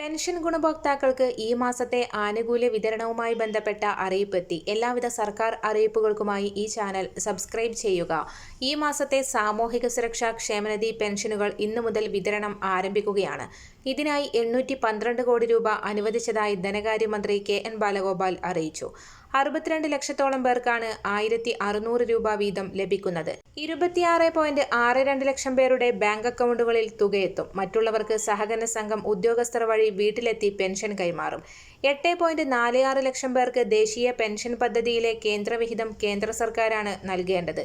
Pension ഗുണഭോക്താക്കൾക്ക് ഈ മാസത്തെ ആനുകൂല്യ വിതരണവുമായി ബന്ധപ്പെട്ട അറിയിപ്പ് എത്തി എല്ലാവിധ സർക്കാർ അറിയിപ്പുകൾക്കുമായി ഈ ചാനൽ സബ്സ്ക്രൈബ് ചെയ്യുക. ഈ മാസത്തെ സാമൂഹിക സുരക്ഷാ ക്ഷേമനിധി പെൻഷനുകൾ ഇന്നു മുതൽ വിതരണം ആരംഭിക്കുകയാണ്. ഇതിനായി എണ്ണൂറ്റി കോടി രൂപ അനുവദിച്ചതായി ധനകാര്യമന്ത്രി കെ എൻ ബാലഗോപാൽ അറിയിച്ചു. അറുപത്തിരണ്ട് ലക്ഷത്തോളം പേർക്കാണ് ആയിരത്തി അറുന്നൂറ് രൂപ വീതം ലഭിക്കുന്നത്. ഇരുപത്തിയാറ് പോയിന്റ് ആറ് രണ്ട് ലക്ഷം പേരുടെ ബാങ്ക് അക്കൗണ്ടുകളിൽ തുകയെത്തും. മറ്റുള്ളവർക്ക് സഹകരണ സംഘം ഉദ്യോഗസ്ഥർ വഴി വീട്ടിലെത്തി പെൻഷൻ കൈമാറും. എട്ട് പോയിന്റ് നാല് ആറ് ലക്ഷം പേർക്ക് ദേശീയ പെൻഷൻ പദ്ധതിയിലെ കേന്ദ്രവിഹിതം കേന്ദ്ര സർക്കാരാണ് നൽകേണ്ടത്.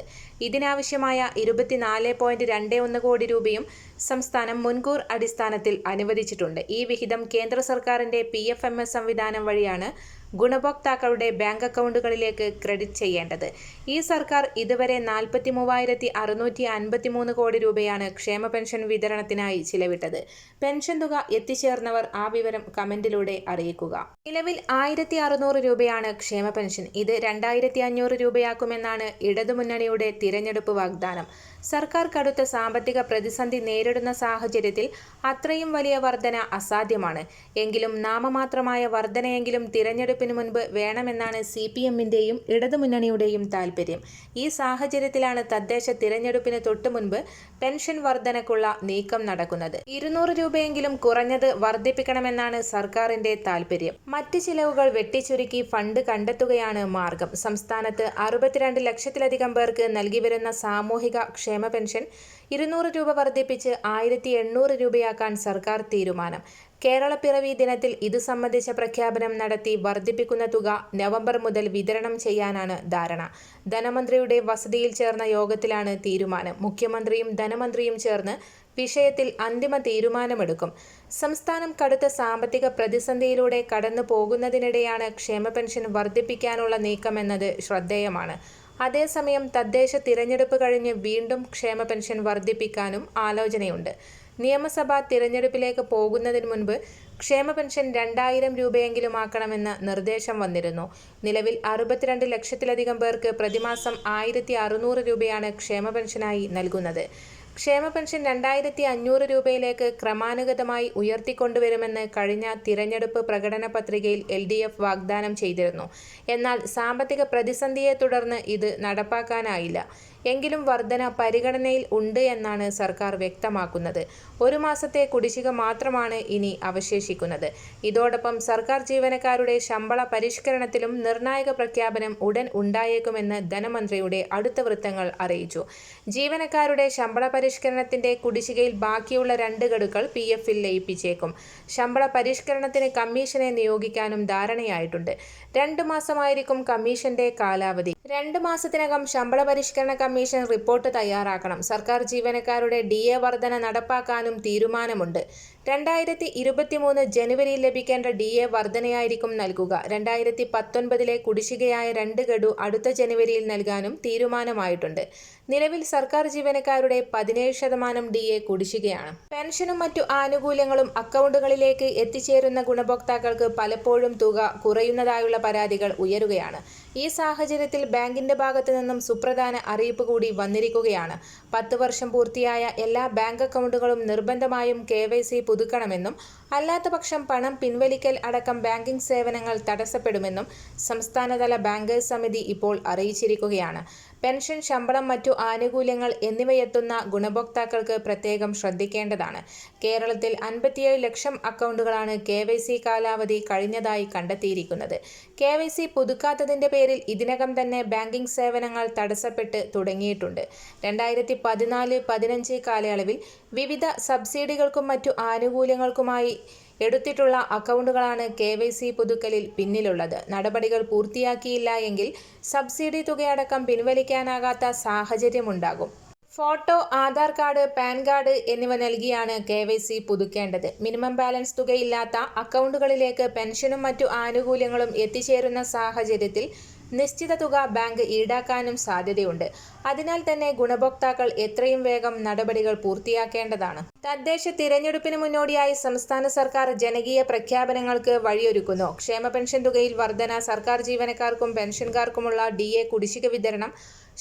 ഇതിനാവശ്യമായ ഇരുപത്തിനാല് പോയിന്റ് രണ്ട് ഒന്ന് കോടി രൂപയും സംസ്ഥാനം മുൻകൂർ അടിസ്ഥാനത്തിൽ അനുവദിച്ചിട്ടുണ്ട്. ഈ വിഹിതം കേന്ദ്ര സർക്കാരിന്റെ പി എഫ് എം എസ് സംവിധാനം വഴിയാണ് ഗുണഭോക്താക്കളുടെ ബാങ്ക് അക്കൗണ്ടുകളിലേക്ക് ക്രെഡിറ്റ് ചെയ്യേണ്ടത്. ഈ സർക്കാർ ഇതുവരെ നാൽപ്പത്തി മൂവായിരത്തി അറുന്നൂറ്റി അൻപത്തി മൂന്ന് കോടി രൂപയാണ് ക്ഷേമ പെൻഷൻ വിതരണത്തിനായി ചിലവിട്ടത്. പെൻഷൻ തുക എത്തിച്ചേർന്നവർ ആ വിവരം കമന്റിലൂടെ അറിയിക്കുക. നിലവിൽ ആയിരത്തി അറുന്നൂറ് രൂപയാണ് ക്ഷേമ പെൻഷൻ. ഇത് രണ്ടായിരത്തി അഞ്ഞൂറ് രൂപയാക്കുമെന്നാണ് ഇടതുമുന്നണിയുടെ തിരഞ്ഞെടുപ്പ് വാഗ്ദാനം. സർക്കാർ കടുത്ത സാമ്പത്തിക പ്രതിസന്ധി നേരിടുന്ന സാഹചര്യത്തിൽ അത്രയും വലിയ വർധന അസാധ്യമാണ്. എങ്കിലും നാമമാത്രമായ വർധനയെങ്കിലും തിരഞ്ഞെടുപ്പിന് മുൻപ് വേണമെന്നാണ് സി പി എമ്മിന്റെയും ഇടതുമുന്നണിയുടെയും താൽപ്പര്യം ഈ സാഹചര്യത്തിലാണ് തദ്ദേശ തിരഞ്ഞെടുപ്പിന് തൊട്ടു മുൻപ് പെൻഷൻ വർധനക്കുള്ള നീക്കം നടക്കുന്നത്. ഇരുന്നൂറ് രൂപയെങ്കിലും കുറഞ്ഞത് വർദ്ധിപ്പിക്കണമെന്നാണ് സർക്കാരിന്റെ താൽപ്പര്യം മറ്റ് ചിലവുകൾ വെട്ടിച്ചുരുക്കി ഫണ്ട് കണ്ടെത്തുകയാണ് മാർഗം. സംസ്ഥാനത്ത് അറുപത്തിരണ്ട് ലക്ഷത്തിലധികം പേർക്ക് നൽകി വരുന്ന സാമൂഹിക ക്ഷേമ പെൻഷൻ ഇരുന്നൂറ് രൂപ വർദ്ധിപ്പിച്ച് ആയിരത്തി എണ്ണൂറ് രൂപയാക്കാൻ സർക്കാർ തീരുമാനം. കേരളപ്പിറവി ദിനത്തിൽ ഇതു സംബന്ധിച്ച പ്രഖ്യാപനം നടത്തി വർദ്ധിപ്പിക്കുന്ന തുക നവംബർ മുതൽ വിതരണം ചെയ്യാനാണ് ധാരണ. ധനമന്ത്രിയുടെ വസതിയിൽ ചേർന്ന യോഗത്തിലാണ് തീരുമാനം. മുഖ്യമന്ത്രിയും ധനമന്ത്രിയും ചേർന്ന് വിഷയത്തിൽ അന്തിമ തീരുമാനമെടുക്കും. സംസ്ഥാനം കടുത്ത സാമ്പത്തിക പ്രതിസന്ധിയിലൂടെ കടന്നു പോകുന്നതിനിടെയാണ് ക്ഷേമ പെൻഷൻ വർദ്ധിപ്പിക്കാനുള്ള നീക്കമെന്നത് ശ്രദ്ധേയമാണ്. അതേസമയം തദ്ദേശ തിരഞ്ഞെടുപ്പ് കഴിഞ്ഞ് വീണ്ടും ക്ഷേമ പെൻഷൻ വർദ്ധിപ്പിക്കാനും ആലോചനയുണ്ട്. നിയമസഭാ തിരഞ്ഞെടുപ്പിലേക്ക് പോകുന്നതിന് മുൻപ് ക്ഷേമ പെൻഷൻ രണ്ടായിരം രൂപയെങ്കിലും ആക്കണമെന്ന് നിർദ്ദേശം വന്നിരുന്നു. നിലവിൽ അറുപത്തിരണ്ട് ലക്ഷത്തിലധികം പേർക്ക് പ്രതിമാസം ആയിരത്തി അറുന്നൂറ് രൂപയാണ് ക്ഷേമ പെൻഷനായി നൽകുന്നത്. ക്ഷേമ പെൻഷൻ രണ്ടായിരത്തി അഞ്ഞൂറ് രൂപയിലേക്ക് ക്രമാനുഗതമായി ഉയർത്തിക്കൊണ്ടുവരുമെന്ന് കഴിഞ്ഞ തിരഞ്ഞെടുപ്പ് പ്രകടന പത്രികയിൽ എൽ ഡി എഫ് വാഗ്ദാനം ചെയ്തിരുന്നു. എന്നാൽ സാമ്പത്തിക പ്രതിസന്ധിയെ തുടർന്ന് ഇത് നടപ്പാക്കാനായില്ല. എങ്കിലും വർധന പരിഗണനയിൽ ഉണ്ട് എന്നാണ് സർക്കാർ വ്യക്തമാക്കുന്നത്. ഒരു മാസത്തെ കുടിശ്ശിക മാത്രമാണ് ഇനി അവശേഷിക്കുന്നത്. ഇതോടൊപ്പം സർക്കാർ ജീവനക്കാരുടെ ശമ്പള പരിഷ്കരണത്തിലും നിർണായക പ്രഖ്യാപനം ഉടൻ ഉണ്ടായേക്കുമെന്ന് ധനമന്ത്രിയുടെ അടുത്ത വൃത്തങ്ങൾ അറിയിച്ചു. ജീവനക്കാരുടെ ശമ്പള പരിഷ്കരണത്തിന്റെ കുടിശ്ശികയിൽ ബാക്കിയുള്ള രണ്ട് ഗഡുക്കൾ പി എഫിൽ ലയിപ്പിച്ചേക്കും. ശമ്പള പരിഷ്കരണത്തിന് കമ്മീഷനെ നിയോഗിക്കാനും ധാരണയായിട്ടുണ്ട്. രണ്ട് മാസമായിരിക്കും കമ്മീഷന്റെ കാലാവധി. രണ്ട് മാസത്തിനകം ശമ്പള പരിഷ്കരണ കമ്മീഷൻ റിപ്പോർട്ട് തയ്യാറാക്കണം. സർക്കാർ ജീവനക്കാരുടെ ഡി എ വർധന നടപ്പാക്കാനും തീരുമാനമുണ്ട്. രണ്ടായിരത്തി ഇരുപത്തിമൂന്ന് ജനുവരിയിൽ ലഭിക്കേണ്ട ഡി എ വർധനയായിരിക്കും നൽകുക. രണ്ടായിരത്തി പത്തൊൻപതിലെ കുടിശ്ശികയായ രണ്ട് ഗഡു അടുത്ത ജനുവരിയിൽ നൽകാനും തീരുമാനമായിട്ടുണ്ട്. നിലവിൽ സർക്കാർ ജീവനക്കാരുടെ പതിനേഴ് ശതമാനം ഡി എ കുടിശ്ശികയാണ്. പെൻഷനും മറ്റു ആനുകൂല്യങ്ങളും അക്കൗണ്ടുകളിലേക്ക് എത്തിച്ചേരുന്ന ഗുണഭോക്താക്കൾക്ക് പലപ്പോഴും തുക കുറയുന്നതായുള്ള പരാതികൾ ഉയരുകയാണ്. ഈ സാഹചര്യത്തിൽ ബാങ്കിന്റെ ഭാഗത്തു നിന്നും സുപ്രധാന അറിയിപ്പ് കൂടി വന്നിരിക്കുകയാണ്. പത്ത് വർഷം പൂർത്തിയായ എല്ലാ ബാങ്ക് അക്കൗണ്ടുകളും നിർബന്ധമായും കെ വൈ സി പുതുക്കണമെന്നും അല്ലാത്തപക്ഷം പണം പിൻവലിക്കൽ അടക്കം ബാങ്കിംഗ് സേവനങ്ങൾ തടസ്സപ്പെടുമെന്നും സംസ്ഥാനതല ബാങ്കേഴ്സ് സമിതി ഇപ്പോൾ അറിയിച്ചിരിക്കുകയാണ്. പെൻഷൻ ശമ്പളം മറ്റു ആനുകൂല്യങ്ങൾ എന്നിവയെത്തുന്ന ഗുണഭോക്താക്കൾക്ക് പ്രത്യേകം ശ്രദ്ധിക്കേണ്ടതാണ്. കേരളത്തിൽ അൻപത്തിയേഴ് ലക്ഷം അക്കൗണ്ടുകളാണ് കെ വൈ സി കാലാവധി കഴിഞ്ഞതായി കണ്ടെത്തിയിരിക്കുന്നത്. കെ വൈ സി പുതുക്കാത്തതിന്റെ പേരിൽ ഇതിനകം തന്നെ ബാങ്കിംഗ് സേവനങ്ങൾ തടസ്സപ്പെട്ട് തുടങ്ങിയിട്ടുണ്ട്. രണ്ടായിരത്തി പതിനാല് പതിനഞ്ച് കാലയളവിൽ വിവിധ സബ്സിഡികൾക്കും മറ്റു ആനുകൂല്യങ്ങൾക്കുമായി എടുത്തിട്ടുള്ള അക്കൗണ്ടുകളാണ് കെ വൈ സി പുതുക്കലിൽ പിന്നിലുള്ളത്. നടപടികൾ പൂർത്തിയാക്കിയില്ല എങ്കിൽ സബ്സിഡി തുകയടക്കം പിൻവലിക്കാനാകാത്ത സാഹചര്യമുണ്ടാകും. Photo Aadhaar card PAN card എന്നിവ നൽകിയാണ് കെ വൈ സി പുതുക്കേണ്ടത്. മിനിമം ബാലൻസ് തുകയില്ലാത്ത അക്കൗണ്ടുകളിലേക്ക് പെൻഷനും മറ്റു ആനുകൂല്യങ്ങളും എത്തിച്ചേരുന്ന സാഹചര്യത്തിൽ നിശ്ചിത തുക ബാങ്ക് ഈടാക്കാനും സാധ്യതയുണ്ട്. അതിനാൽ തന്നെ ഗുണഭോക്താക്കൾ എത്രയും വേഗം നടപടികൾ പൂർത്തിയാക്കേണ്ടതാണ്. തദ്ദേശ തിരഞ്ഞെടുപ്പിന് മുന്നോടിയായി സംസ്ഥാന സർക്കാർ ജനകീയ പ്രഖ്യാപനങ്ങൾക്ക് വഴിയൊരുക്കുന്നു. ക്ഷേമ പെൻഷൻ തുകയിൽ വർധന സർക്കാർ ജീവനക്കാർക്കും പെൻഷൻകാർക്കുമുള്ള ഡി എ കുടിശ്ശിക വിതരണം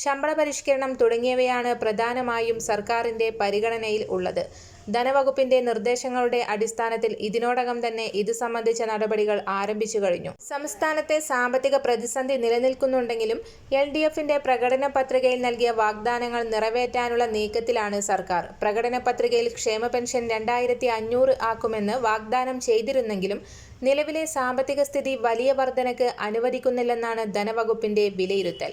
ശമ്പള പരിഷ്കരണം തുടങ്ങിയവയാണ് പ്രധാനമായും സർക്കാരിന്റെ പരിഗണനയിൽ ഉള്ളത്. ധനവകുപ്പിന്റെ നിർദ്ദേശങ്ങളുടെ അടിസ്ഥാനത്തിൽ ഇതിനോടകം തന്നെ ഇത് സംബന്ധിച്ച നടപടികൾ ആരംഭിച്ചു കഴിഞ്ഞു. സംസ്ഥാനത്തെ സാമ്പത്തിക പ്രതിസന്ധി നിലനിൽക്കുന്നുണ്ടെങ്കിലും എൽ ഡി എഫിന്റെ പ്രകടന പത്രികയിൽ നൽകിയ വാഗ്ദാനങ്ങൾ നിറവേറ്റാനുള്ള നീക്കത്തിലാണ് സർക്കാർ. പ്രകടന പത്രികയിൽ ക്ഷേമ പെൻഷൻ രണ്ടായിരത്തി അഞ്ഞൂറ് ആക്കുമെന്ന് വാഗ്ദാനം ചെയ്തിരുന്നെങ്കിലും നിലവിലെ സാമ്പത്തിക സ്ഥിതി വലിയ വർധനക്ക് അനുവദിക്കുന്നില്ലെന്നാണ് ധനവകുപ്പിന്റെ വിലയിരുത്തൽ.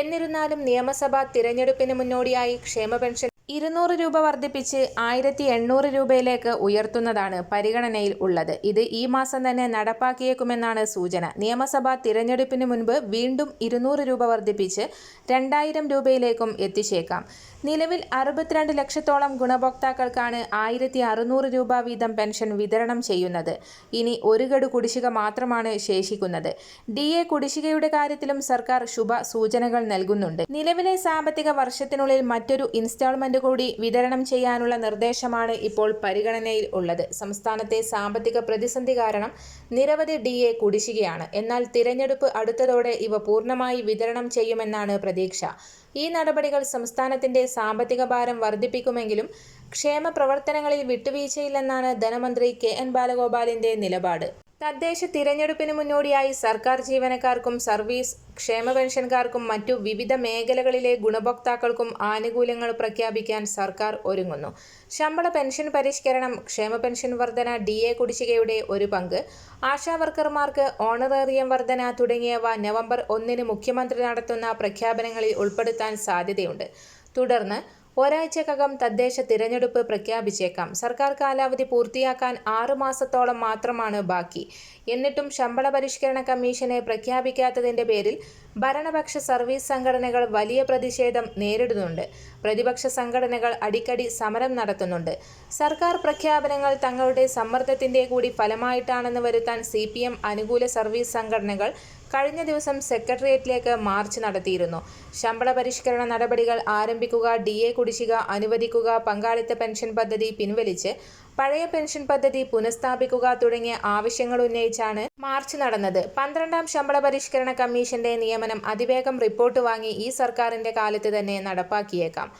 എന്നിരുന്നാലും നിയമസഭാ തിരഞ്ഞെടുപ്പിന് മുന്നോടിയായി ക്ഷേമ പെൻഷൻ ഇരുന്നൂറ് രൂപ വർദ്ധിപ്പിച്ച് ആയിരത്തി എണ്ണൂറ് രൂപയിലേക്ക് ഉയർത്തുന്നതാണ് പരിഗണനയിൽ ഉള്ളത്. ഇത് ഈ മാസം തന്നെ നടപ്പാക്കിയേക്കുമെന്നാണ് സൂചന. നിയമസഭാ തിരഞ്ഞെടുപ്പിന് മുൻപ് വീണ്ടും ഇരുന്നൂറ് രൂപ വർദ്ധിപ്പിച്ച് രണ്ടായിരം രൂപയിലേക്കും എത്തിച്ചേക്കാം. നിലവിൽ അറുപത്തിരണ്ട് ലക്ഷത്തോളം ഗുണഭോക്താക്കൾക്കാണ് ആയിരത്തി അറുന്നൂറ് രൂപ വീതം പെൻഷൻ വിതരണം ചെയ്യുന്നത്. ഇനി ഒരു ഗഡു കുടിശ്ശിക മാത്രമാണ് ശേഷിക്കുന്നത്. ഡി എ കുടിശ്ശികയുടെ കാര്യത്തിലും സർക്കാർ ശുഭ സൂചനകൾ നൽകുന്നുണ്ട്. നിലവിലെ സാമ്പത്തിക വർഷത്തിനുള്ളിൽ മറ്റൊരു ഇൻസ്റ്റാൾമെന്റ് കൂടി വിതരണം ചെയ്യാനുള്ള നിർദ്ദേശമാണ് ഇപ്പോൾ പരിഗണനയിൽ ഉള്ളത്. സംസ്ഥാനത്തെ സാമ്പത്തിക പ്രതിസന്ധി കാരണം നിരവധി ഡി എ കുടിശ്ശികയാണ്. എന്നാൽ തിരഞ്ഞെടുപ്പ് അടുത്തതോടെ ഇവ പൂർണമായി വിതരണം ചെയ്യുമെന്നാണ് പ്രതീക്ഷ. ഈ നടപടികൾ സംസ്ഥാനത്തിന്റെ സാമ്പത്തിക ഭാരം വർദ്ധിപ്പിക്കുമെങ്കിലും ക്ഷേമ പ്രവർത്തനങ്ങളിൽ വിട്ടുവീഴ്ചയില്ലെന്നാണ് ധനമന്ത്രി കെ എൻ ബാലഗോപാലിന്റെ നിലപാട്. തദ്ദേശ തിരഞ്ഞെടുപ്പിന് മുന്നോടിയായി സർക്കാർ ജീവനക്കാർക്കും സർവീസ് ക്ഷേമ പെൻഷൻകാർക്കും മറ്റു വിവിധ മേഖലകളിലെ ഗുണഭോക്താക്കൾക്കും ആനുകൂല്യങ്ങൾ പ്രഖ്യാപിക്കാൻ സർക്കാർ ഒരുങ്ങുന്നു. ശമ്പള പെൻഷൻ പരിഷ്കരണം ക്ഷേമ പെൻഷൻ വർധന ഡി എ കുടിശ്ശികയുടെ ഒരു പങ്ക് ആശാ വർക്കർമാർക്ക് ഓണറേറിയം വർധന തുടങ്ങിയവ നവംബർ ഒന്നിന് മുഖ്യമന്ത്രി നടത്തുന്ന പ്രഖ്യാപനങ്ങളിൽ ഉൾപ്പെടുത്താൻ സാധ്യതയുണ്ട്. തുടർന്ന് ഒരാഴ്ചക്കകം തദ്ദേശ തിരഞ്ഞെടുപ്പ് പ്രഖ്യാപിച്ചേക്കാം. സർക്കാർ കാലാവധി പൂർത്തിയാക്കാൻ ആറു മാസത്തോളം മാത്രമാണ് ബാക്കി. എന്നിട്ടും ശമ്പള പരിഷ്കരണ കമ്മീഷനെ പ്രഖ്യാപിക്കാത്തതിന്റെ പേരിൽ ഭരണപക്ഷ സർവീസ് സംഘടനകൾ വലിയ പ്രതിഷേധം നേരിടുന്നുണ്ട്. പ്രതിപക്ഷ സംഘടനകൾ അടിക്കടി സമരം നടത്തുന്നുണ്ട്. സർക്കാർ പ്രഖ്യാപനങ്ങൾ തങ്ങളുടെ സമ്മർദ്ദത്തിന്റെ കൂടി ഫലമായിട്ടാണെന്ന് വരുത്താൻ സി അനുകൂല സർവീസ് സംഘടനകൾ കഴിഞ്ഞ ദിവസം സെക്രട്ടേറിയറ്റിലേക്ക് മാർച്ച് നടത്തിയിരുന്നു. ശമ്പള പരിഷ്കരണ നടപടികൾ ആരംഭിക്കുക ഡി എ കുടിശ്ശിക അനുവദിക്കുക പങ്കാളിത്ത പെൻഷൻ പദ്ധതി പിൻവലിച്ച് പഴയ പെൻഷൻ പദ്ധതി പുനഃസ്ഥാപിക്കുക തുടങ്ങിയ ആവശ്യങ്ങൾ ഉന്നയിച്ചാണ് മാർച്ച് നടന്നത്. പന്ത്രണ്ടാം ശമ്പള പരിഷ്കരണ കമ്മീഷന്റെ നിയമനം അതിവേഗം റിപ്പോർട്ട് വാങ്ങി ഈ സർക്കാരിന്റെ കാലത്ത് തന്നെ നടപ്പാക്കിയേക്കാം.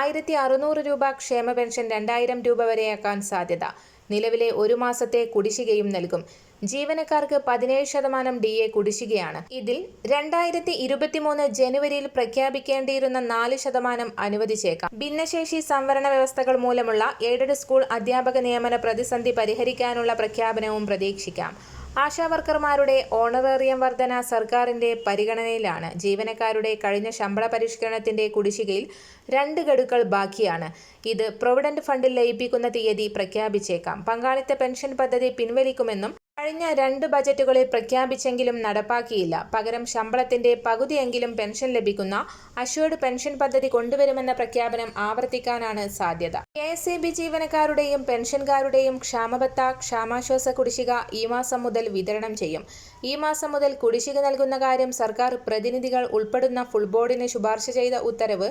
ആയിരത്തി അറുന്നൂറ് രൂപ ക്ഷേമ പെൻഷൻ രണ്ടായിരം രൂപ വരെയാക്കാൻ സാധ്യത. നിലവിലെ ഒരു മാസത്തെ കുടിശ്ശികയും നൽകും. ജീവനക്കാർക്ക് പതിനേഴ് ശതമാനം ഡി എ കുടിശ്ശികയാണ്. ഇതിൽ രണ്ടായിരത്തി ഇരുപത്തിമൂന്ന് ജനുവരിയിൽ പ്രഖ്യാപിക്കേണ്ടിയിരുന്ന നാല് ശതമാനം അനുവദിച്ചേക്കാം. ഭിന്നശേഷി സംവരണ വ്യവസ്ഥകൾ മൂലമുള്ള എയ്ഡഡ് സ്കൂൾ അധ്യാപക നിയമന പ്രതിസന്ധി പരിഹരിക്കാനുള്ള പ്രഖ്യാപനവും പ്രതീക്ഷിക്കാം. ആശാവർക്കർമാരുടെ ഓണറേറിയം വർധന സർക്കാരിന്റെ പരിഗണനയിലാണ്. ജീവനക്കാരുടെ കഴിഞ്ഞ ശമ്പള പരിഷ്കരണത്തിന്റെ കുടിശ്ശികയിൽ രണ്ട് ഗഡുക്കൾ ബാക്കിയാണ്. ഇത് പ്രൊവിഡന്റ് ഫണ്ടിൽ ലയിപ്പിക്കുന്ന തീയതി പ്രഖ്യാപിച്ചേക്കാം. പങ്കാളിത്ത പെൻഷൻ പദ്ധതി പിൻവലിക്കുമെന്നും കഴിഞ്ഞ രണ്ട് ബജറ്റുകളിൽ പ്രഖ്യാപിച്ചെങ്കിലും നടപ്പാക്കിയില്ല. പകരം ശമ്പളത്തിന്റെ പകുതിയെങ്കിലും പെൻഷൻ ലഭിക്കുന്ന അഷ്വേർഡ് പെൻഷൻ പദ്ധതി കൊണ്ടുവരുമെന്ന പ്രഖ്യാപനം ആവർത്തിക്കാനാണ് സാധ്യത. കെ എസ് ഇ ബി ജീവനക്കാരുടെയും പെൻഷൻകാരുടെയും ക്ഷാമബത്ത ക്ഷാമാശ്വാസ കുടിശ്ശിക ഈ മാസം മുതൽ വിതരണം ചെയ്യും. ഈ മാസം മുതൽ കുടിശ്ശിക നൽകുന്ന കാര്യം സർക്കാർ പ്രതിനിധികൾ ഉൾപ്പെടുന്ന ഫുൾ ബോർഡിന് ശുപാർശ ചെയ്ത ഉത്തരവ്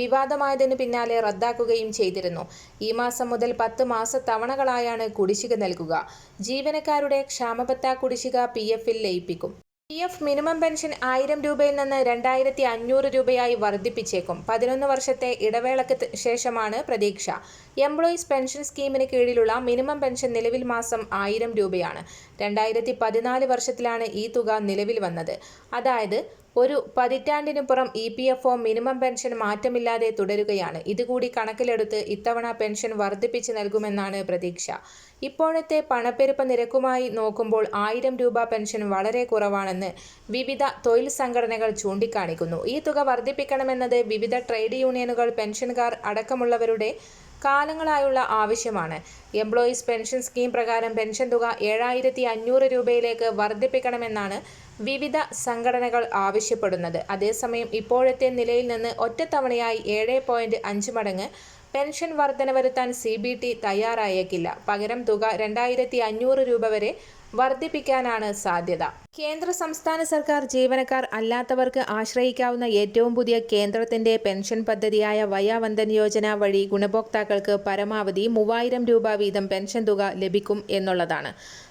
വിവാദമായതിനു പിന്നാലെ റദ്ദാക്കുകയും ചെയ്തിരുന്നു. ഈ മാസം മുതൽ പത്ത് തവണകളായാണ് കുടിശ്ശിക നൽകുക. ജീവനക്കാരുടെ ക്ഷാമബത്ത കുടിശ്ശിക പി എഫിൽ ലയിപ്പിക്കും. പി എഫ് മിനിമം പെൻഷൻ ആയിരം രൂപയിൽ നിന്ന് രണ്ടായിരത്തി അഞ്ഞൂറ് രൂപയായി വർദ്ധിപ്പിച്ചേക്കും. പതിനൊന്ന് വർഷത്തെ ഇടവേളയ്ക്ക് ശേഷമാണ് പ്രതീക്ഷ. എംപ്ലോയീസ് പെൻഷൻ സ്കീമിന് കീഴിലുള്ള മിനിമം പെൻഷൻ നിലവിൽ മാസം ആയിരം രൂപയാണ്. രണ്ടായിരത്തി പതിനാല് വർഷത്തിലാണ് ഈ തുക നിലവിൽ വന്നത്. അതായത് ഒരു പതിറ്റാണ്ടിനുപുറം E P F O minimum pension മാറ്റമില്ലാതെ തുടരുകയാണ്. ഇതുകൂടി കണക്കിലെടുത്ത് ഇത്തവണ പെൻഷൻ വർദ്ധിപ്പിച്ച് നൽകുമെന്നാണ് പ്രതീക്ഷ. ഇപ്പോഴത്തെ പണപ്പെരുപ്പ നിരക്കുമായി നോക്കുമ്പോൾ ആയിരം രൂപ പെൻഷൻ വളരെ കുറവാണെന്ന് വിവിധ തൊഴിൽ സംഘടനകൾ ചൂണ്ടിക്കാണിക്കുന്നു. ഈ തുക വർദ്ധിപ്പിക്കണമെന്നത് വിവിധ ട്രേഡ് യൂണിയനുകൾ പെൻഷൻകാർ അടക്കമുള്ളവരുടെ കാലങ്ങളായുള്ള ആവശ്യമാണ്. എംപ്ലോയീസ് പെൻഷൻ സ്കീം പ്രകാരം പെൻഷൻ തുക ഏഴായിരത്തി അഞ്ഞൂറ് രൂപയിലേക്ക് വർദ്ധിപ്പിക്കണമെന്നാണ് വിവിധ സംഘടനകൾ ആവശ്യപ്പെടുന്നത്. അതേസമയം ഇപ്പോഴത്തെ നിലയിൽ നിന്ന് ഒറ്റത്തവണയായി ഏഴ് പോയിന്റ് അഞ്ച് മടങ്ങ് പെൻഷൻ വർധന വരുത്താൻ സി ബി ടി തയ്യാറായേക്കില്ല. പകരം തുക രണ്ടായിരത്തി അഞ്ഞൂറ് രൂപ വരെ വർദ്ധിപ്പിക്കാനാണ് സാധ്യത. കേന്ദ്ര സംസ്ഥാന സർക്കാർ ജീവനക്കാർ അല്ലാത്തവർക്ക് ആശ്രയിക്കാവുന്ന ഏറ്റവും പുതിയ കേന്ദ്രത്തിന്റെ പെൻഷൻ പദ്ധതിയായ വയാവന്തൻ യോജന വഴി ഗുണഭോക്താക്കൾക്ക് പരമാവധി മൂവായിരം രൂപ വീതം പെൻഷൻ തുക ലഭിക്കും എന്നുള്ളതാണ്.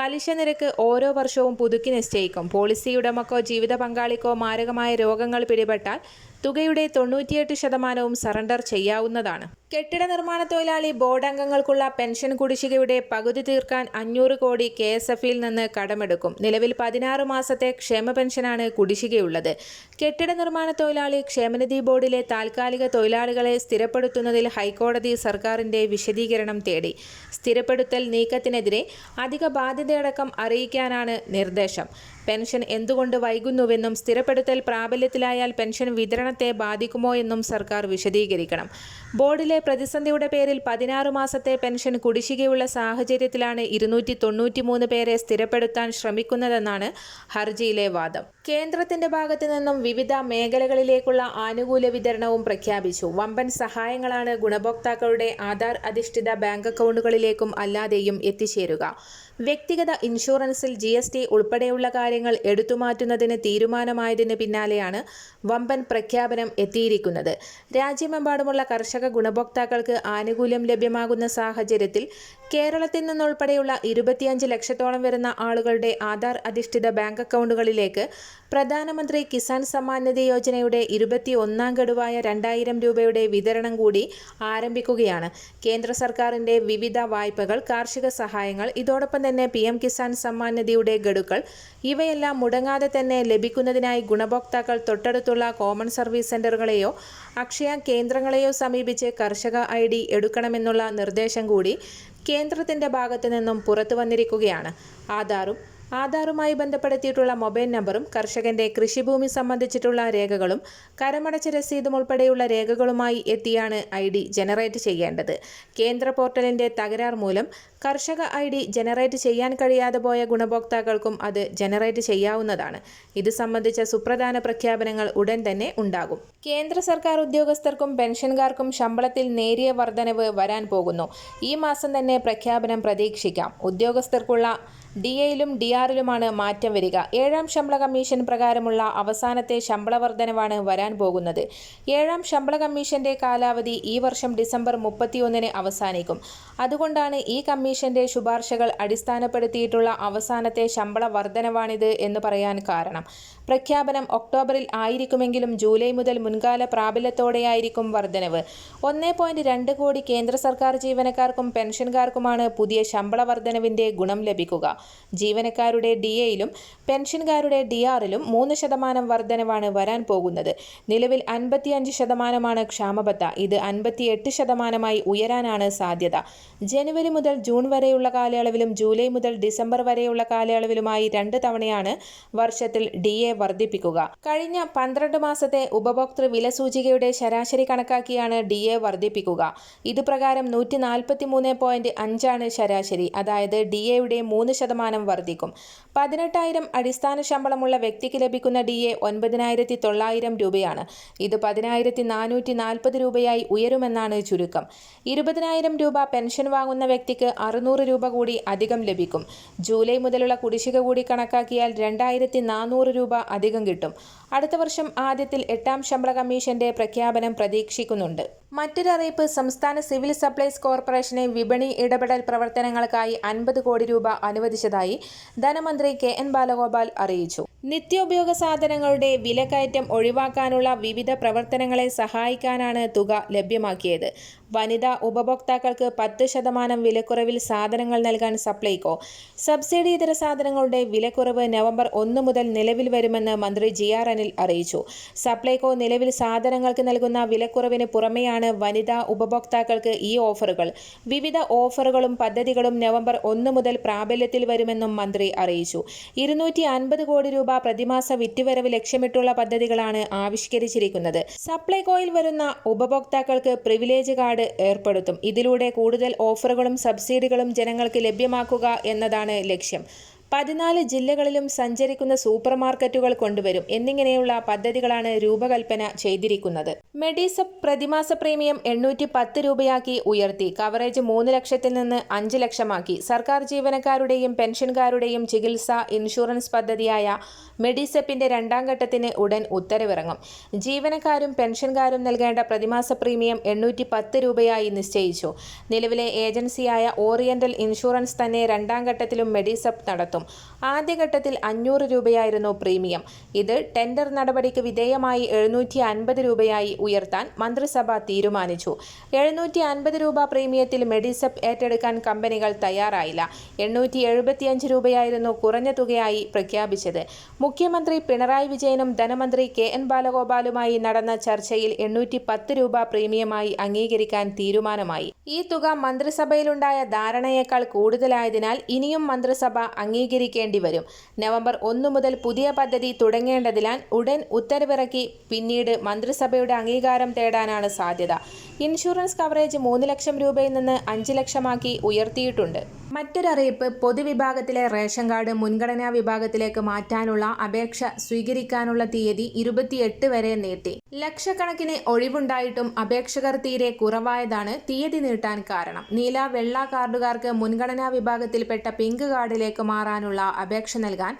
പലിശ നിരക്ക് ഓരോ വർഷവും പുതുക്കി നിശ്ചയിക്കും. പോളിസി ഉടമക്കോ ജീവിത പങ്കാളിക്കോ മാരകമായ രോഗങ്ങൾ പിടിപെട്ടാൽ തുകയുടെ തൊണ്ണൂറ്റിയെട്ട് ശതമാനവും സറണ്ടർ ചെയ്യാവുന്നതാണ്. കെട്ടിട നിർമ്മാണ തൊഴിലാളി ബോർഡംഗങ്ങൾക്കുള്ള പെൻഷൻ കുടിശ്ശികയുടെ പകുതി തീർക്കാൻ അഞ്ഞൂറ് കോടി കെ എസ് എഫിൽ നിന്ന് കടമെടുക്കും. നിലവിൽ പതിനാറ് മാസത്തെ ക്ഷേമ പെൻഷനാണ് കുടിശ്ശികയുള്ളത്. കെട്ടിട നിർമ്മാണ തൊഴിലാളി ക്ഷേമനിധി ബോർഡിലെ താൽക്കാലിക തൊഴിലാളികളെ സ്ഥിരപ്പെടുത്തുന്നതിൽ ഹൈക്കോടതി സർക്കാരിന്റെ വിശദീകരണം തേടി. സ്ഥിരപ്പെടുത്തൽ നീക്കത്തിനെതിരെ അധിക ബാധ്യതയടക്കം അറിയിക്കാനാണ് നിർദ്ദേശം. പെൻഷൻ എന്തുകൊണ്ട് വൈകുന്നുവെന്നും സ്ഥിരപ്പെടുത്തൽ പ്രാബല്യത്തിലായാൽ പെൻഷൻ വിതരണത്തെ ബാധിക്കുമോ എന്നും സർക്കാർ വിശദീകരിക്കണം. ബോർഡിലെ പ്രതിസന്ധിയുടെ പേരിൽ പതിനാറ് മാസത്തെ പെൻഷൻ കുടിശ്ശികയുള്ള സാഹചര്യത്തിലാണ് ഇരുന്നൂറ്റി തൊണ്ണൂറ്റിമൂന്ന് പേരെ സ്ഥിരപ്പെടുത്താൻ ശ്രമിക്കുന്നതെന്നാണ് ഹർജിയിലെ വാദം. കേന്ദ്രത്തിന്റെ ഭാഗത്തു നിന്നും വിവിധ മേഖലകളിലേക്കുള്ള ആനുകൂല്യ വിതരണവും പ്രഖ്യാപിച്ചു. വമ്പൻ സഹായങ്ങളാണ് ഗുണഭോക്താക്കളുടെ ആധാർ അധിഷ്ഠിത ബാങ്ക് അക്കൗണ്ടുകളിലേക്കും അല്ലാതെയും എത്തിച്ചേരുക. വ്യക്തിഗത ഇൻഷുറൻസിൽ ജി എസ് ടി ഉൾപ്പെടെയുള്ള കാര്യങ്ങൾ എടുത്തുമാറ്റുന്നതിന് തീരുമാനമായതിന് പിന്നാലെയാണ് വമ്പൻ പ്രഖ്യാപനം എത്തിയിരിക്കുന്നത്. രാജ്യമെമ്പാടുമുള്ള കർഷക ഗുണഭോക്താക്കൾക്ക് ആനുകൂല്യം ലഭ്യമാകുന്ന സാഹചര്യത്തിൽ കേരളത്തിൽ നിന്നുൾപ്പെടെയുള്ള ഇരുപത്തിയഞ്ച് ലക്ഷത്തോളം വരുന്ന ആളുകളുടെ ആധാർ അധിഷ്ഠിത ബാങ്ക് അക്കൗണ്ടുകളിലേക്ക് പ്രധാനമന്ത്രി കിസാൻ സമ്മാൻ നിധി യോജനയുടെ ഇരുപത്തി ഒന്നാം ഗഡുവായ രണ്ടായിരം രൂപയുടെ വിതരണം കൂടി ആരംഭിക്കുകയാണ്. കേന്ദ്ര സർക്കാരിന്റെ വിവിധ വായ്പകൾ കാർഷിക സഹായങ്ങൾ ഇതോടൊപ്പം തന്നെ പി എം കിസാൻ സമ്മാൻ നിധിയുടെ ഗഡുക്കൾ. ഇവയെല്ലാം മുടങ്ങാതെ തന്നെ ലഭിക്കുന്നതിനായി ഗുണഭോക്താക്കൾ തൊട്ടടുത്തുള്ള കോമൺ സർവീസ് സെന്ററുകളെയോ അക്ഷയ കേന്ദ്രങ്ങളെയോ സമീപിച്ച് കർഷക ഐ ഡി എടുക്കണമെന്നുള്ള നിർദ്ദേശം കൂടി കേന്ദ്രത്തിന്റെ ഭാഗത്തു നിന്നും പുറത്തു വന്നിരിക്കുകയാണ്. ആധാറും ആധാറുമായി ബന്ധപ്പെടുത്തിയിട്ടുള്ള മൊബൈൽ നമ്പറും കർഷകന്റെ കൃഷിഭൂമി സംബന്ധിച്ചിട്ടുള്ള രേഖകളും കരമടച്ച രസീതും ഉൾപ്പെടെയുള്ള രേഖകളുമായി എത്തിയാണ് ഐ ഡി ജനറേറ്റ് ചെയ്യേണ്ടത്. കേന്ദ്ര പോർട്ടലിന്റെ തകരാർ മൂലം കർഷക ഐ ഡി ജനറേറ്റ് ചെയ്യാൻ കഴിയാതെ പോയ ഗുണഭോക്താക്കൾക്കും അത് ജനറേറ്റ് ചെയ്യാവുന്നതാണ്. ഇത് സംബന്ധിച്ച സുപ്രധാന പ്രഖ്യാപനങ്ങൾ ഉടൻ തന്നെ ഉണ്ടാകും. കേന്ദ്ര സർക്കാർ ഉദ്യോഗസ്ഥർക്കും പെൻഷൻകാർക്കും ശമ്പളത്തിൽ നേരിയ വർധനവ് വരാൻ പോകുന്നു. ഈ മാസം തന്നെ പ്രഖ്യാപനം പ്രതീക്ഷിക്കാം. ഉദ്യോഗസ്ഥർക്കുള്ള ഡി എയിലും ഡി ആറിലുമാണ് മാറ്റം വരിക. ഏഴാം ശമ്പള കമ്മീഷൻ പ്രകാരമുള്ള അവസാനത്തെ ശമ്പള വർധനവാണ് വരാൻ പോകുന്നത്. ഏഴാം ശമ്പള കമ്മീഷന്റെ കാലാവധി ഈ വർഷം ഡിസംബർ മുപ്പത്തിയൊന്നിന് അവസാനിക്കും. അതുകൊണ്ടാണ് ഈ കമ്മീഷന്റെ ശുപാർശകൾ അടിസ്ഥാനപ്പെടുത്തിയിട്ടുള്ള അവസാനത്തെ ശമ്പള വർധനവാണിത് എന്ന് പറയാൻ കാരണം. പ്രഖ്യാപനം ഒക്ടോബറിൽ ആയിരിക്കുമെങ്കിലും ജൂലൈ മുതൽ മുൻകാല പ്രാബല്യത്തോടെയായിരിക്കും വർധനവ്. ഒന്നേ പോയിന്റ് രണ്ട് കോടി കേന്ദ്ര സർക്കാർ ജീവനക്കാർക്കും പെൻഷൻകാർക്കുമാണ് പുതിയ ശമ്പള വർധനവിന്റെ ഗുണം ലഭിക്കുക. ജീവനക്കാരുടെ ഡി എയിലും പെൻഷൻകാരുടെ ഡി ആറിലും മൂന്ന് ശതമാനം വർധനവാണ് വരാൻ പോകുന്നത്. നിലവിൽ അൻപത്തിയഞ്ച് ശതമാനമാണ് ക്ഷാമബത്ത. ഇത് അൻപത്തിയെട്ട് ശതമാനമായി ഉയരാനാണ് സാധ്യത. ജനുവരി മുതൽ ജൂൺ വരെയുള്ള കാലയളവിലും ജൂലൈ മുതൽ ഡിസംബർ വരെയുള്ള കാലയളവിലുമായി രണ്ട് തവണയാണ് വർഷത്തിൽ ഡി എ വർദ്ധിപ്പിക്കുക. കഴിഞ്ഞ പന്ത്രണ്ട് മാസത്തെ ഉപഭോക്തൃ വില സൂചികയുടെ ശരാശരി കണക്കാക്കിയാണ് ഡി എ വർദ്ധിപ്പിക്കുക. ഇത് പ്രകാരം നൂറ്റി നാൽപ്പത്തി മൂന്ന് പോയിന്റ് അഞ്ചാണ് ശരാശരി. അതായത് ഡി എയുടെ മൂന്ന് ശതമാനം വർദ്ധിക്കും. പതിനെട്ടായിരം അടിസ്ഥാന ശമ്പളമുള്ള വ്യക്തിക്ക് ലഭിക്കുന്ന ഡി എ ഒൻപതിനായിരത്തി തൊള്ളായിരം രൂപയാണ്. ഇത് പതിനായിരത്തി നാനൂറ്റി നാൽപ്പത് രൂപയായി ഉയരുമെന്നാണ് ചുരുക്കം. ഇരുപതിനായിരം രൂപ പെൻഷൻ വാങ്ങുന്ന വ്യക്തിക്ക് അറുന്നൂറ് രൂപ കൂടി അധികം ലഭിക്കും. ജൂലൈ മുതലുള്ള കുടിശ്ശിക കൂടി കണക്കാക്കിയാൽ രണ്ടായിരത്തി നാനൂറ് രൂപ അധികം കിട്ടും. അടുത്ത വർഷം ആദ്യത്തിൽ എട്ടാം ശമ്പള കമ്മീഷന്റെ പ്രഖ്യാപനം പ്രതീക്ഷിക്കുന്നുണ്ട്. മറ്റൊരു അറിയിപ്പ് സംസ്ഥാന സിവിൽ സപ്ലൈസ് കോർപ്പറേഷനെ വിപണി ഇടപെടൽ പ്രവർത്തനങ്ങൾക്കായി അൻപത് കോടി രൂപ അനുവദിച്ചതായി ധനമന്ത്രി കെ എൻ ബാലഗോപാൽ അറിയിച്ചു. നിത്യോപയോഗ സാധനങ്ങളുടെ വിലക്കയറ്റം ഒഴിവാക്കാനുള്ള വിവിധ പ്രവർത്തനങ്ങളെ സഹായിക്കാനാണ് തുക ലഭ്യമാക്കിയത്. വനിതാ ഉപഭോക്താക്കൾക്ക് പത്ത് ശതമാനം വിലക്കുറവിൽ സാധനങ്ങൾ നൽകാൻ സപ്ലൈകോ. സബ്സിഡി ഇതര സാധനങ്ങളുടെ വിലക്കുറവ് നവംബർ ഒന്ന് മുതൽ നിലവിൽ വരുമെന്ന് മന്ത്രി ജി ആർ അനിൽ അറിയിച്ചു. സപ്ലൈകോ നിലവിൽ സാധനങ്ങൾക്ക് നൽകുന്ന വിലക്കുറവിന് പുറമെയാണ് വനിതാ ഉപഭോക്താക്കൾക്ക് ഈ ഓഫറുകൾ. വിവിധ ഓഫറുകളും പദ്ധതികളും നവംബർ ഒന്ന് മുതൽ പ്രാബല്യത്തിൽ വരുമെന്നും മന്ത്രി അറിയിച്ചു. ഇരുന്നൂറ്റി അൻപത് കോടി രൂപ പ്രതിമാസ വിറ്റുവരവ് ലക്ഷ്യമിട്ടുള്ള പദ്ധതികളാണ് ആവിഷ്കരിച്ചിരിക്കുന്നത്. സപ്ലൈകോയിൽ വരുന്ന ഉപഭോക്താക്കൾക്ക് പ്രിവിലേജ് കാർഡ് കാർഡ് ഏർപ്പെടുത്തും. ഇതിലൂടെ കൂടുതൽ ഓഫറുകളും സബ്സിഡികളും ജനങ്ങൾക്ക് ലഭ്യമാക്കുക എന്നതാണ് ലക്ഷ്യം. പതിനാല് ജില്ലകളിലും സഞ്ചരിക്കുന്ന സൂപ്പർ മാർക്കറ്റുകൾ കൊണ്ടുവരും എന്നിങ്ങനെയുള്ള പദ്ധതികളാണ് രൂപകൽപ്പന ചെയ്തിരിക്കുന്നത്. മെഡിസപ്പ് പ്രതിമാസ പ്രീമിയം എണ്ണൂറ്റി പത്ത് രൂപയാക്കി ഉയർത്തി. കവറേജ് മൂന്ന് ലക്ഷത്തിൽ നിന്ന് അഞ്ച് ലക്ഷമാക്കി. സർക്കാർ ജീവനക്കാരുടെയും പെൻഷൻകാരുടെയും ചികിത്സാ ഇൻഷുറൻസ് പദ്ധതിയായ മെഡിസെപ്പിന്റെ രണ്ടാം ഘട്ടത്തിന് ഉടൻ ഉത്തരവിറങ്ങും. ജീവനക്കാരും പെൻഷൻകാരും നൽകേണ്ട പ്രതിമാസ പ്രീമിയം എണ്ണൂറ്റി പത്ത് രൂപയായി നിശ്ചയിച്ചു. നിലവിലെ ഏജൻസിയായ ഓറിയന്റൽ ഇൻഷുറൻസ് തന്നെ രണ്ടാം ഘട്ടത്തിലും മെഡിസപ്പ് നടത്തും. ആദ്യഘട്ടത്തിൽ അഞ്ഞൂറ് രൂപയായിരുന്നു പ്രീമിയം. ഇത് ടെൻഡർ നടപടിക്ക് വിധേയമായി എഴുന്നൂറ്റി അൻപത് രൂപയായി ഉയർത്താൻ മന്ത്രിസഭ തീരുമാനിച്ചു. എഴുന്നൂറ്റി അൻപത് രൂപ പ്രീമിയത്തിൽ മെഡിസപ്പ് ഏറ്റെടുക്കാൻ കമ്പനികൾ തയ്യാറായില്ല. എണ്ണൂറ്റി എഴുപത്തിയഞ്ച് രൂപയായിരുന്നു കുറഞ്ഞ തുകയായി പ്രഖ്യാപിച്ചത്. മുഖ്യമന്ത്രി പിണറായി വിജയനും ധനമന്ത്രി കെ എൻ ബാലഗോപാലുമായി നടന്ന ചർച്ചയിൽ എണ്ണൂറ്റി പത്ത് രൂപ പ്രീമിയമായി അംഗീകരിക്കാൻ തീരുമാനമായി. ഈ തുക മന്ത്രിസഭയിലുണ്ടായ ധാരണയേക്കാൾ കൂടുതലായതിനാൽ ഇനിയും മന്ത്രിസഭ അംഗീകരിക്കേണ്ടി വരും. നവംബർ ഒന്നു മുതൽ പുതിയ പദ്ധതി തുടങ്ങേണ്ടതിനാൽ ഉടൻ ഉത്തരവിറക്കി പിന്നീട് മന്ത്രിസഭയുടെ അംഗീകാരം തേടാനാണ് സാധ്യത. ഇൻഷുറൻസ് കവറേജ് മൂന്ന് ലക്ഷം രൂപയിൽ നിന്ന് അഞ്ച് ലക്ഷമാക്കി ഉയർത്തിയിട്ടുണ്ട്. മറ്റൊരറിയിപ്പ് പൊതുവിഭാഗത്തിലെ റേഷൻ കാർഡ് മുൻഗണനാ വിഭാഗത്തിലേക്ക് മാറ്റാനുള്ള അപേക്ഷ സ്വീകരിക്കാനുള്ള തീയതി ഇരുപത്തിയെട്ട് വരെ നീട്ടി. ലക്ഷക്കണക്കിന് ഒഴിവുണ്ടായിട്ടും അപേക്ഷകർ തീരെ കുറവായതാണ് തീയതി നീട്ടാൻ കാരണം. നീല വെള്ള കാർഡുകാർക്ക് മുൻഗണനാ വിഭാഗത്തിൽപ്പെട്ട പിങ്ക് കാർഡിലേക്ക് മാറാനുള്ള അപേക്ഷ നൽകാൻ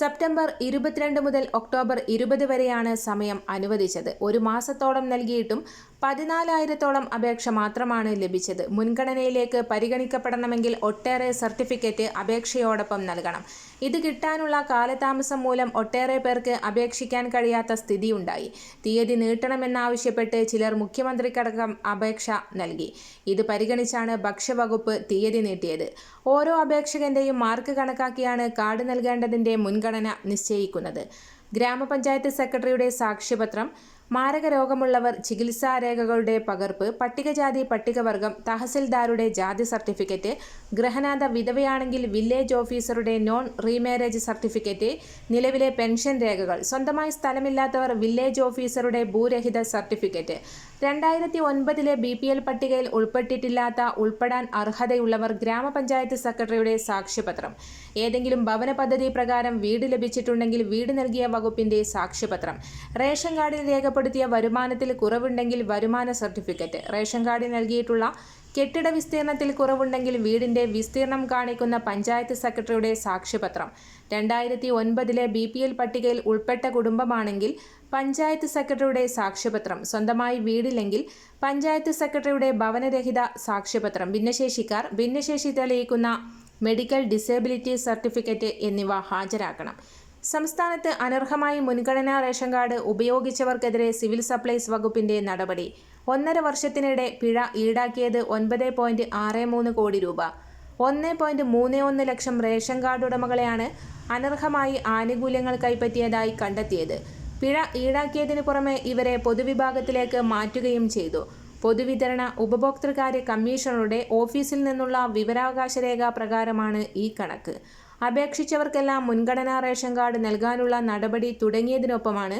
സെപ്റ്റംബർ ഇരുപത്തിരണ്ട് മുതൽ ഒക്ടോബർ ഇരുപത് വരെയാണ് സമയം അനുവദിച്ചത്. ഒരു മാസത്തോളം നൽകിയിട്ടും പതിനാലായിരത്തോളം അപേക്ഷ മാത്രമാണ് ലഭിച്ചത്. മുൻഗണനയിലേക്ക് പരിഗണിക്കപ്പെടണമെങ്കിൽ ഒട്ടേറെ സർട്ടിഫിക്കറ്റ് അപേക്ഷയോടൊപ്പം നൽകണം. ഇത് കിട്ടാനുള്ള കാലതാമസം മൂലം ഒട്ടേറെ പേർക്ക് അപേക്ഷിക്കാൻ കഴിയാത്ത സ്ഥിതിയുണ്ടായി. തീയതി നീട്ടണമെന്നാവശ്യപ്പെട്ട് ചിലർ മുഖ്യമന്ത്രിക്കടക്കം അപേക്ഷ നൽകി. ഇത് പരിഗണിച്ചാണ് ഭക്ഷ്യവകുപ്പ് തീയതി നീട്ടിയത്. ഓരോ അപേക്ഷകന്റെയും മാർക്ക് കണക്കാക്കിയാണ് കാർഡ് നൽകേണ്ടതിന്റെ മുൻഗണന നിശ്ചയിക്കുന്നത്. ഗ്രാമപഞ്ചായത്ത് സെക്രട്ടറിയുടെ സാക്ഷ്യപത്രം മാരക രോഗമുള്ളവർ ചികിത്സാ രേഖകളുടെ പകർപ്പ് പട്ടികജാതി പട്ടികവർഗം തഹസിൽദാരുടെ ജാതി സർട്ടിഫിക്കറ്റ് ഗ്രഹനാഥ വിധവയാണെങ്കിൽ വില്ലേജ് ഓഫീസറുടെ നോൺ റീമാരേജ് സർട്ടിഫിക്കറ്റ് നിലവിലെ പെൻഷൻ രേഖകൾ സ്വന്തമായി സ്ഥലമില്ലാത്തവർ വില്ലേജ് ഓഫീസറുടെ ഭൂരഹിത സർട്ടിഫിക്കറ്റ്. രണ്ടായിരത്തി ഒൻപതിലെ ബി പി എൽ പട്ടികയിൽ ഉൾപ്പെട്ടിട്ടില്ലാത്ത ഉൾപ്പെടാൻ അർഹതയുള്ളവർ ഗ്രാമപഞ്ചായത്ത് സെക്രട്ടറിയുടെ സാക്ഷ്യപത്രം. ഏതെങ്കിലും ഭവന പദ്ധതി പ്രകാരം വീട് ലഭിച്ചിട്ടുണ്ടെങ്കിൽ വീട് നൽകിയ വകുപ്പിന്റെ സാക്ഷ്യപത്രം. റേഷൻ കാർഡിൽ രേഖപ്പെടുത്തിയ വരുമാനത്തിൽ കുറവുണ്ടെങ്കിൽ വരുമാന സർട്ടിഫിക്കറ്റ്. റേഷൻ കാർഡിൽ നൽകിയിട്ടുള്ള കെട്ടിട വിസ്തീർണത്തിൽ കുറവുണ്ടെങ്കിൽ വീടിന്റെ വിസ്തീർണം കാണിക്കുന്ന പഞ്ചായത്ത് സെക്രട്ടറിയുടെ സാക്ഷ്യപത്രം. രണ്ടായിരത്തി ഒൻപതിലെ ബി പി എൽ പട്ടികയിൽ ഉൾപ്പെട്ട കുടുംബമാണെങ്കിൽ പഞ്ചായത്ത് സെക്രട്ടറിയുടെ സാക്ഷ്യപത്രം. സ്വന്തമായി വീടില്ലെങ്കിൽ പഞ്ചായത്ത് സെക്രട്ടറിയുടെ ഭവനരഹിത സാക്ഷ്യപത്രം. ഭിന്നശേഷിക്കാർ ഭിന്നശേഷി തെളിയിക്കുന്ന മെഡിക്കൽ ഡിസേബിലിറ്റി സർട്ടിഫിക്കറ്റ് എന്നിവ ഹാജരാക്കണം. സംസ്ഥാനത്ത് അനർഹമായി മുൻഗണനാ റേഷൻ കാർഡ് ഉപയോഗിച്ചവർക്കെതിരെ സിവിൽ സപ്ലൈസ് വകുപ്പിന്റെ നടപടി. ഒന്നര വർഷത്തിനിടെ പിഴ ഈടാക്കിയത് ഒൻപത് പോയിന്റ് ആറ് മൂന്ന് കോടി രൂപ. ഒന്ന് പോയിന്റ് മൂന്ന് ഒന്ന് ലക്ഷം റേഷൻ കാർഡ് ഉടമകളെയാണ് അനർഹമായി ആനുകൂല്യങ്ങൾ കൈപ്പറ്റിയതായി കണ്ടെത്തിയത്. പിഴ ഈടാക്കിയതിനു പുറമെ ഇവരെ പൊതുവിഭാഗത്തിലേക്ക് മാറ്റുകയും ചെയ്തു. പൊതുവിതരണ ഉപഭോക്തൃകാര്യ കമ്മീഷണറുടെ ഓഫീസിൽ നിന്നുള്ള വിവരാവകാശ രേഖ പ്രകാരമാണ് ഈ കണക്ക്. അപേക്ഷിച്ചവർക്കെല്ലാം മുൻഗണനാ റേഷൻ കാർഡ് നൽകാനുള്ള നടപടി തുടങ്ങിയതിനൊപ്പമാണ്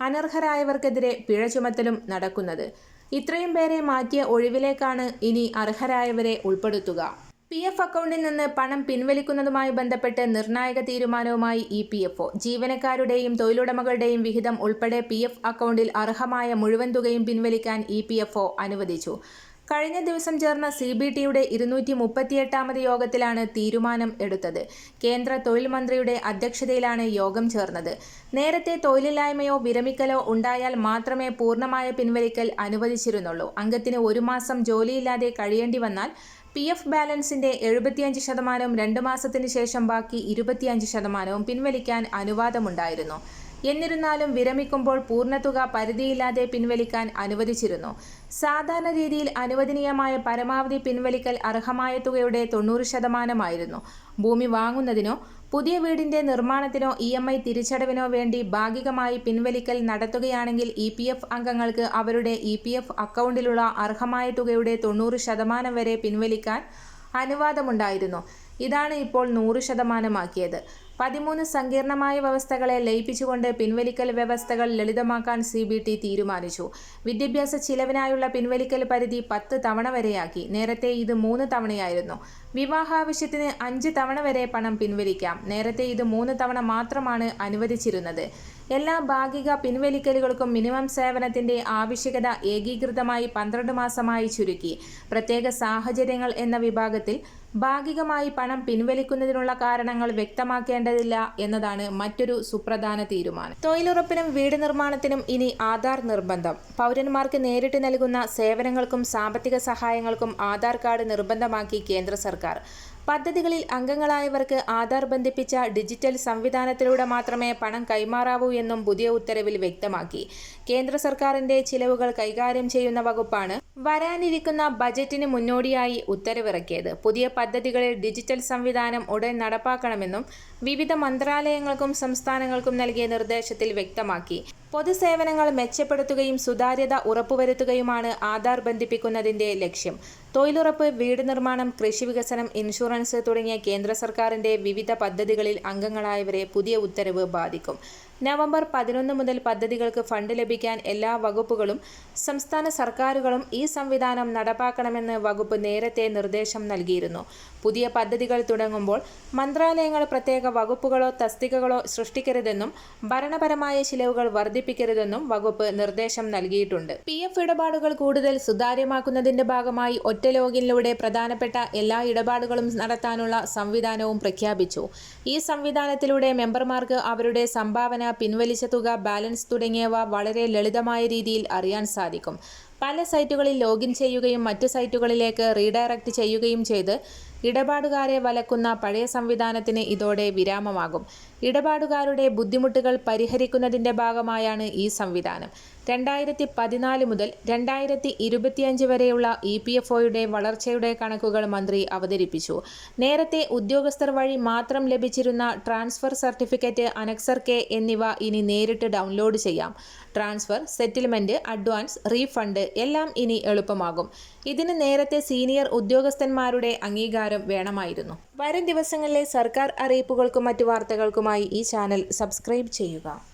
അനർഹരായവർക്കെതിരെ പിഴ ചുമത്തലും നടക്കുന്നത്. ഇത്രയും പേരെ മാറ്റിയ ഒഴിവിലേക്കാണ് ഇനി അർഹരായവരെ ഉൾപ്പെടുത്തുക. പി എഫ് അക്കൗണ്ടിൽ നിന്ന് പണം പിൻവലിക്കുന്നതുമായി ബന്ധപ്പെട്ട് നിർണായക തീരുമാനവുമായി ഇ പി എഫ് ഒ. ജീവനക്കാരുടെയും തൊഴിലുടമകളുടെയും വിഹിതം ഉൾപ്പെടെ പി എഫ് അക്കൗണ്ടിൽ അർഹമായ മുഴുവൻ തുകയും പിൻവലിക്കാൻ ഇ പി എഫ് ഒ അനുവദിച്ചു. കഴിഞ്ഞ ദിവസം ചേർന്ന സി ബി ടിയുടെ ഇരുന്നൂറ്റി മുപ്പത്തിയെട്ടാമത് യോഗത്തിലാണ് തീരുമാനം എടുത്തത്. കേന്ദ്ര തൊഴിൽ മന്ത്രിയുടെ അധ്യക്ഷതയിലാണ് യോഗം ചേർന്നത്. നേരത്തെ തൊഴിലില്ലായ്മയോ വിരമിക്കലോ ഉണ്ടായാൽ മാത്രമേ പൂർണമായ പിൻവലിക്കൽ അനുവദിച്ചിരുന്നുള്ളൂ. അംഗത്തിന് ഒരു മാസം ജോലിയില്ലാതെ കഴിയേണ്ടി വന്നാൽ പി എഫ് ബാലൻസിന്റെ എഴുപത്തിയഞ്ച് ശതമാനവും രണ്ട് മാസത്തിന് ശേഷം ബാക്കി ഇരുപത്തിയഞ്ച് ശതമാനവും പിൻവലിക്കാൻ അനുവാദമുണ്ടായിരുന്നു. എന്നിരുന്നാലും വിരമിക്കുമ്പോൾ പൂർണതുക പരിധിയില്ലാതെ പിൻവലിക്കാൻ അനുവദിച്ചിരുന്നു. സാധാരണ രീതിയിൽ അനുവദനീയമായ പരമാവധി പിൻവലിക്കൽ അർഹമായ തുകയുടെ തൊണ്ണൂറ് ശതമാനമായിരുന്നു. ഭൂമി വാങ്ങുന്നതിനോ പുതിയ വീടിന്റെ നിർമ്മാണത്തിനോ ഇ എം ഐ തിരിച്ചടവിനോ വേണ്ടി ഭാഗികമായി പിൻവലിക്കൽ നടത്തുകയാണെങ്കിൽ ഇ പി എഫ് അംഗങ്ങൾക്ക് അവരുടെ ഇ പി എഫ് അക്കൗണ്ടിലുള്ള അർഹമായ തുകയുടെ തൊണ്ണൂറ് ശതമാനം വരെ പിൻവലിക്കാൻ അനുവാദമുണ്ടായിരുന്നു. ഇതാണ് ഇപ്പോൾ നൂറ് ശതമാനമാക്കിയത്. പതിമൂന്ന് സങ്കീർണമായ വ്യവസ്ഥകളെ ലയിപ്പിച്ചുകൊണ്ട് പിൻവലിക്കൽ വ്യവസ്ഥകൾ ലളിതമാക്കാൻ സി ബി ടി തീരുമാനിച്ചു. വിദ്യാഭ്യാസ ചിലവിനായുള്ള പിൻവലിക്കൽ പരിധി പത്ത് തവണ വരെയാക്കി. നേരത്തെ ഇത് മൂന്ന് തവണയായിരുന്നു. വിവാഹാവശ്യത്തിന് അഞ്ച് തവണ വരെ പണം പിൻവലിക്കാം. നേരത്തെ ഇത് മൂന്ന് തവണ മാത്രമാണ് അനുവദിച്ചിരുന്നത്. എല്ലാ ഭാഗിക പിൻവലിക്കലുകൾക്കും മിനിമം സേവനത്തിന്റെ ആവശ്യകത ഏകീകൃതമായി പന്ത്രണ്ട് മാസമായി ചുരുക്കി. പ്രത്യേക സാഹചര്യങ്ങൾ എന്ന വിഭാഗത്തിൽ ഭാഗികമായി പണം പിൻവലിക്കുന്നതിനുള്ള കാരണങ്ങൾ വ്യക്തമാക്കേണ്ടതില്ല എന്നതാണ് മറ്റൊരു സുപ്രധാന തീരുമാനം. തൊഴിലുറപ്പിനും വീട് നിർമ്മാണത്തിനും ഇനി ആധാർ നിർബന്ധം. പൗരന്മാർക്ക് നേരിട്ട് നൽകുന്ന സേവനങ്ങൾക്കും സാമ്പത്തിക സഹായങ്ങൾക്കും ആധാർ കാർഡ് നിർബന്ധമാക്കി കേന്ദ്ര സർക്കാർ. പദ്ധതികളിൽ അംഗങ്ങളായവർക്ക് ആധാർ ബന്ധിപ്പിച്ച ഡിജിറ്റൽ സംവിധാനത്തിലൂടെ മാത്രമേ പണം കൈമാറാവൂ എന്നും പുതിയ ഉത്തരവിൽ വ്യക്തമാക്കി. കേന്ദ്ര സർക്കാരിന്റെ ചിലവുകൾ കൈകാര്യം ചെയ്യുന്ന വകുപ്പാണ് വരാനിരിക്കുന്ന ബജറ്റിന് മുന്നോടിയായി ഉത്തരവിറക്കിയത്. പുതിയ പദ്ധതികളിൽ ഡിജിറ്റൽ സംവിധാനം ഉടൻ നടപ്പാക്കണമെന്നും വിവിധ മന്ത്രാലയങ്ങൾക്കും സംസ്ഥാനങ്ങൾക്കും നൽകിയ നിർദ്ദേശത്തിൽ വ്യക്തമാക്കി. പൊതുസേവനങ്ങൾ മെച്ചപ്പെടുത്തുകയും സുതാര്യത ഉറപ്പുവരുത്തുകയുമാണ് ആധാർ ബന്ധിപ്പിക്കുന്നതിന്റെ ലക്ഷ്യം. തൊഴിലുറപ്പ് വീട് നിർമ്മാണം കൃഷി വികസനം ഇൻഷുറൻസ് തുടങ്ങിയ കേന്ദ്ര സർക്കാരിന്റെ വിവിധ പദ്ധതികളിൽ അംഗങ്ങളായവരെ പുതിയ ഉത്തരവ് ബാധിക്കും. നവംബർ പതിനൊന്ന് മുതൽ പദ്ധതികൾക്ക് ഫണ്ട് ലഭിക്കാൻ എല്ലാ വകുപ്പുകളും സംസ്ഥാന സർക്കാരുകളും ഈ സംവിധാനം നടപ്പാക്കണമെന്ന് വകുപ്പ് നേരത്തെ നിർദ്ദേശം നൽകിയിരുന്നു. പുതിയ പദ്ധതികൾ തുടങ്ങുമ്പോൾ മന്ത്രാലയങ്ങൾ പ്രത്യേക വകുപ്പുകളോ തസ്തികകളോ സൃഷ്ടിക്കരുതെന്നും ഭരണപരമായ ചിലവുകൾ വർദ്ധിപ്പിക്കരുതെന്നും വകുപ്പ് നിർദ്ദേശം നൽകിയിട്ടുണ്ട്. പി എഫ് ഇടപാടുകൾ കൂടുതൽ സുതാര്യമാക്കുന്നതിന്റെ ഭാഗമായി ഒറ്റ ലോഗിനിലൂടെ പ്രധാനപ്പെട്ട എല്ലാ ഇടപാടുകളും നടത്താനുള്ള സംവിധാനവും പ്രഖ്യാപിച്ചു. ഈ സംവിധാനത്തിലൂടെ മെമ്പർമാർക്ക് അവരുടെ സംഭാവന പിൻവലിച്ച തുക ബാലൻസ് തുടങ്ങിയവ വളരെ ലളിതമായ രീതിയിൽ അറിയാൻ സാധിക്കും. പല സൈറ്റുകളിൽ ലോഗിൻ ചെയ്യുകയും മറ്റു സൈറ്റുകളിലേക്ക് റീഡയറക്റ്റ് ചെയ്യുകയും ചെയ്ത് ഇടപാടുകാരെ വലക്കുന്ന പഴയ സംവിധാനത്തിന് ഇതോടെ വിരാമമാകും. ഇടപാടുകാരുടെ ബുദ്ധിമുട്ടുകൾ പരിഹരിക്കുന്നതിന്റെ ഭാഗമായാണ് ഈ സംവിധാനം. രണ്ടായിരത്തി പതിനാല് മുതൽ രണ്ടായിരത്തി ഇരുപത്തിയഞ്ച് വരെയുള്ള ഇ പി എഫ് ഒയുടെ വളർച്ചയുടെ കണക്കുകൾ മന്ത്രി അവതരിപ്പിച്ചു. നേരത്തെ ഉദ്യോഗസ്ഥർ വഴി മാത്രം ലഭിച്ചിരുന്ന ട്രാൻസ്ഫർ സർട്ടിഫിക്കറ്റ് അനക്സർ കെ എന്നിവ ഇനി നേരിട്ട് ഡൗൺലോഡ് ചെയ്യാം. ട്രാൻസ്ഫർ സെറ്റിൽമെന്റ് അഡ്വാൻസ് റീഫണ്ട് എല്ലാം ഇനി എളുപ്പമാകും. ഇതിന് നേരത്തെ സീനിയർ ഉദ്യോഗസ്ഥന്മാരുടെ അംഗീകാരം വേണമായിരുന്നു. വരും ദിവസങ്ങളിലെ സർക്കാർ അറിയിപ്പുകൾക്കും മറ്റു വാർത്തകൾക്കുമായി ഈ ചാനൽ സബ്സ്ക്രൈബ് ചെയ്യുക.